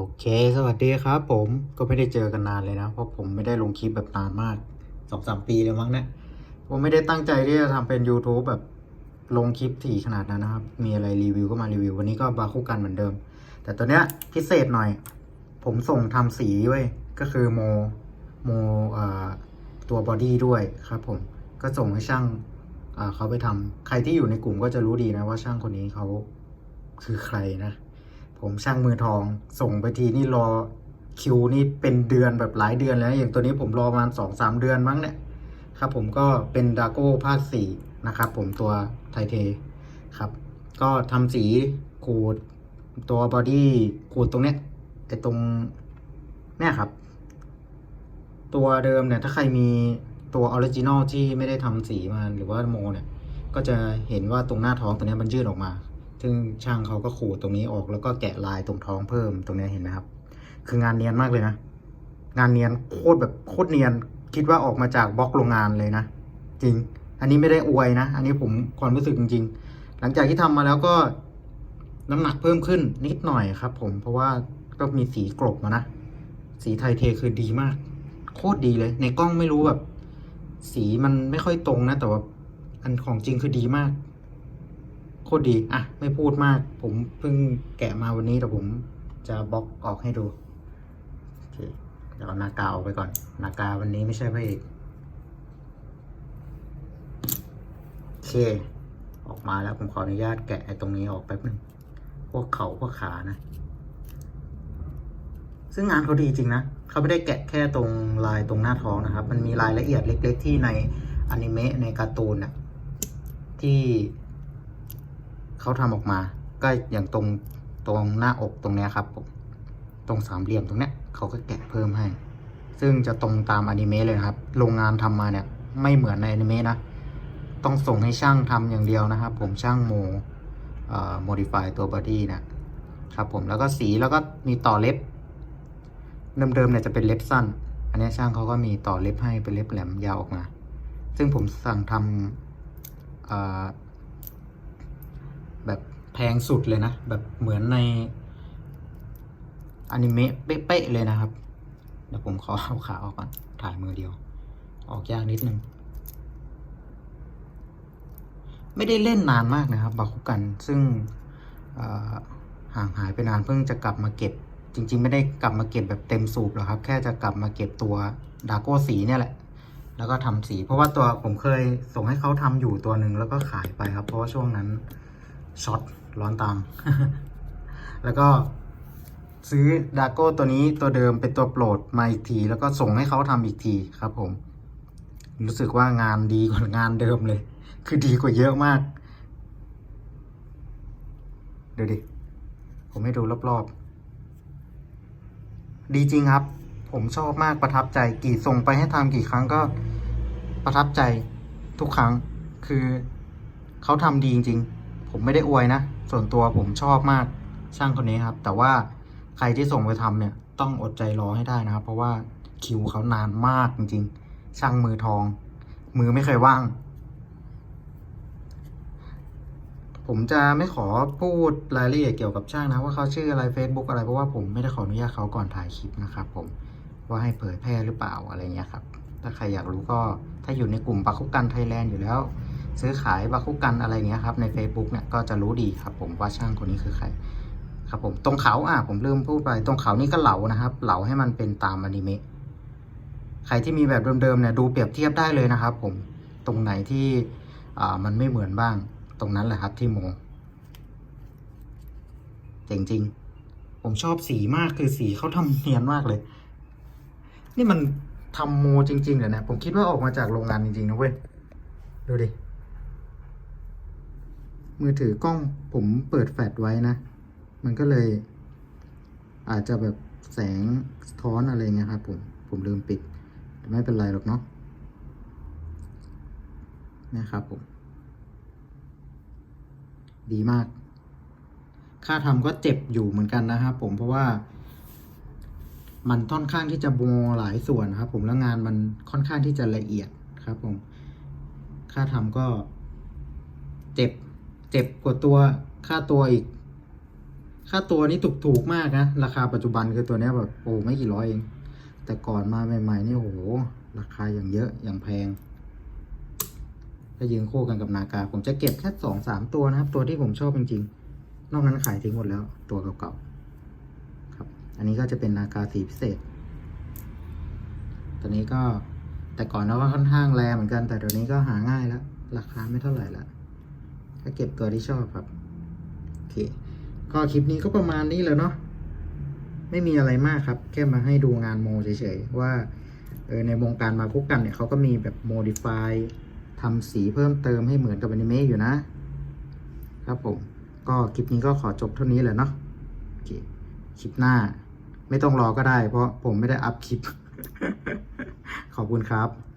โอเค สวัสดีครับผมก็ไม่ได้เจอกันนานเลยนะ เพราะผมไม่ได้ลงคลิปแบบนานมากสองสามปีแล้วมั้งเนะผมไม่ได้ตั้งใจที่จะทำเป็น YouTube แบบลงคลิปถี่ขนาดนั้นนะครับ มีอะไรรีวิวก็มารีวิว วันนี้ก็บาคู่กันเหมือนเดิม แต่ตัวเนี้ยพิเศษหน่อย ผมส่งทำสีไว้ยก็คือโมโมตัวบอดี้ด้วยครับผมก็ส่งให้ช่างเขาไปทำใครที่อยู่ในกลุ่มก็จะรู้ดีนะว่าช่างคนนี้เขาคือใครนะ ผมช่างมือทอง ส่งไปทีนี่รอคิวนี่เป็นเดือนแบบหลายเดือนแล้ว อย่างตัวนี้ผมรอประมาณสองสามเดือนมั้งเนี่ยครับผมก็เป็นดาโก้ภาคสี่นะครับผมตัวไทเทครับ ก็ทำสีขูดตัวบอดี้ขูดตรงเนี้ยไอตรงเนี่ยครับ ตัวเดิมเนี่ยถ้าใครมีตัวออริจินอลที่ไม่ได้ทำสีมาหรือว่าโมเนี่ย ก็จะเห็นว่าตรงหน้าท้องตัวนี้มันยื่นออกมา ซึ่งช่างเขาก็ขูดตรงนี้ออกแล้วก็แกะลายตรงท้องเพิ่มตรงนี้เห็นไหมครับ คืองานเนียนมากเลยนะ งานเนียนโคตรแบบโคตรเนียน คิดว่าออกมาจากบล็อกโรงงานเลยนะ จริง อันนี้ไม่ได้อวยนะ อันนี้ผมความรู้สึกจริง ๆ หลังจากที่ทำมาแล้วก็น้ำหนักเพิ่มขึ้นนิดหน่อยครับ ผม เพราะว่าก็มีสีกรบมานะ สีไทยเทคือดีมาก โคตรดีเลย ในกล้องไม่รู้แบบ สีมันไม่ค่อยตรงนะ แต่ว่าอันของจริงคือดีมาก โคตรดี อะ ไม่พูดมาก ผมเพิ่งแกะมาวันนี้แต่ผมจะบล็อกออกให้ดูโอเคเดี๋ยวเอานากาออกไปก่อน นากาวันนี้ไม่ใช่พระเอกโอเค ออกมาแล้วผมขออนุญาตแกะไอ้ตรงนี้ออกแป๊บนึง พวกเขาพวกขานะ ซึ่งงานเขาดีจริงนะเขาไม่ได้แกะแค่ตรงลายตรงหน้าท้องนะครับ มันมีรายละเอียดเล็ก ๆ ที่ในอนิเมะในการ์ตูนน่ะที่ เขาทำออกมา ก็อย่างตรงตรงหน้าอกตรงเนี้ยครับผมตรงสามเหลี่ยมตรงเนี้ยเขาก็แกะเพิ่มให้ ซึ่งจะตรงตามอนิเมะเลยนะครับ โรงงานทำมาเนี่ย ไม่เหมือนในอนิเมะนะ ต้องส่งให้ช่างทำอย่างเดียวนะครับ ผมช่างโมเอ่อ modify ตัวบอดี้นะครับผมแล้วก็สีแล้วก็มีต่อเล็บ เดิมๆเนี่ยจะเป็นเล็บสั้น อันนี้ช่างเขาก็มีต่อเล็บให้เป็นเล็บแหลมยาวออกมา ซึ่งผมสั่งทำอ่อ แบบแพงสุดเลยนะ แบบเหมือนในอนิเมะเป๊ะๆเลยนะครับ เดี๋ยวผมขอเอาขาออกก่อน ถ่ายมือเดียว ออกยากนิดนึง ไม่ได้เล่นนานมากนะครับบาคุกัน ซึ่งห่างหายไปนานเพิ่งจะกลับมาเก็บ จริง ๆ ไม่ได้กลับมาเก็บแบบเต็มสูบหรอกครับ แค่จะกลับมาเก็บตัวดาโก้สีเนี่ยแหละ แล้วก็ทำสี เพราะว่าตัวผมเคยส่งให้เขาทำอยู่ตัวหนึ่งแล้วก็ขายไปครับ เพราะว่าช่วงนั้น ช็อตร้อนตังแล้วก็ซื้อดาโก้ตัวนี้ตัวเดิมเป็นตัวโปรดมาอีกที แล้วก็ส่งให้เขาทำอีกทีครับผม รู้สึกว่างานดีกว่างานเดิมเลย คือดีกว่าเยอะมาก ดูดิ ผมให้ดูรอบๆ ดีจริงครับ ผมชอบมากประทับใจกี่ส่งไปให้ทำกี่ครั้งก็ประทับใจทุกครั้ง คือเขาทำดีจริงๆ ผมไม่ได้อวยนะ ส่วนตัวผมชอบมากช่างคนนี้ครับ แต่ว่าใครที่ส่งไปทำเนี่ย ต้องอดใจรอให้ได้นะครับ เพราะว่าคิวเขานานมากจริงๆ ช่างมือทอง มือไม่เคยว่าง ผมจะไม่ขอพูดรายละเอียดเกี่ยวกับช่างนะ ว่าเขาชื่ออะไร Facebook อะไรเพราะว่าผมไม่ได้ขออนุญาตเขาก่อนถ่ายคลิปนะครับ ผมว่าให้เผยแพร่หรือเปล่าอะไรเงี้ยครับ ถ้าใครอยากรู้ก็ถ้าอยู่ในกลุ่มบาคุกันไทยแลนด์อยู่แล้ว ซื้อขายบาคุกันอะไรเงี้ยครับใน Facebook เนี่ยก็จะรู้ดีครับ ผมว่าช่างคนนี้คือใครครับผมตรงเขาอะผมลืมพูดไปตรงเขานี่ก็เหลานะครับ เหลาให้มันเป็นตามอนิเมะใครที่มีแบบเดิมๆเนี่ยดูเปรียบเทียบได้เลยนะครับ ผมตรงไหนที่อ่ามันไม่เหมือนบ้าง ตรงนั้นแหละครับที่โมเจ๋งจริงผมชอบสีมากคือสีเขาทำเนียนมากเลย นี่มันทำโมจริงๆเหรอเนี่ยผมคิดว่าออกมาจากโรงงานจริงๆนะเว้ย ดูดิ มือถือกล้องผมเปิดแฟลชไว้นะ มันก็เลย อาจจะแบบแสงสะท้อนอะไรเงี้ยครับผมผมลืมปิด ไม่เป็นไรหรอกเนาะนะครับผม ดีมาก ค่าทำก็เจ็บอยู่เหมือนกันนะครับผมเพราะว่า มันค่อนข้างที่จะโมหลายส่วนนะครับ ผมแล้วงานมันค่อนข้างที่จะละเอียดครับ ผม ค่าทำก็เจ็บ เจ็บกว่าตัวค่าตัวอีก ค่าตัวนี้ถูกถูกๆมากนะ ราคาปัจจุบันคือตัวนี้แบบโอ้ไม่กี่ร้อยเอง แต่ก่อนมาใหม่ๆนี่โอ้โหราคาอย่างเยอะอย่างแพงถ้ายืนคู่กันกับนากา ผมจะเก็บแค่สองสามตัวนะครับ ตัวที่ผมชอบจริงๆ นอกนั้นขายทิ้งหมดแล้ว ตัวเก่าๆครับ อันนี้ก็จะเป็นนากาสีพิเศษ ตัวนี้ก็แต่ก่อนนะว่าค่อนข้างแรงเหมือนกัน แต่เดี๋ยวนี้ก็หาง่ายแล้ว ราคาไม่เท่าไหร่ละ ถ้าเก็บตัวที่ชอบครับ โอเค ก็คลิปนี้ก็ประมาณนี้แหล้วเนาะ ไม่มีอะไรมากครับ แค่มาให้ดูงานโมเฉยๆ ว่าเออในวงการมาคุกกันเนี่ยเขาก็มีแบบโมดิฟายทำสีเพิ่มเติมให้เหมือนกับอนิเมะอยู่นะ ครับผม ก็คลิปนี้ก็ขอจบเท่านี้แหละเนาะโอเคคลิปหน้า ไม่ต้องรอก็ได้ เพราะผมไม่ได้อัพคลิป ขอบคุณครับ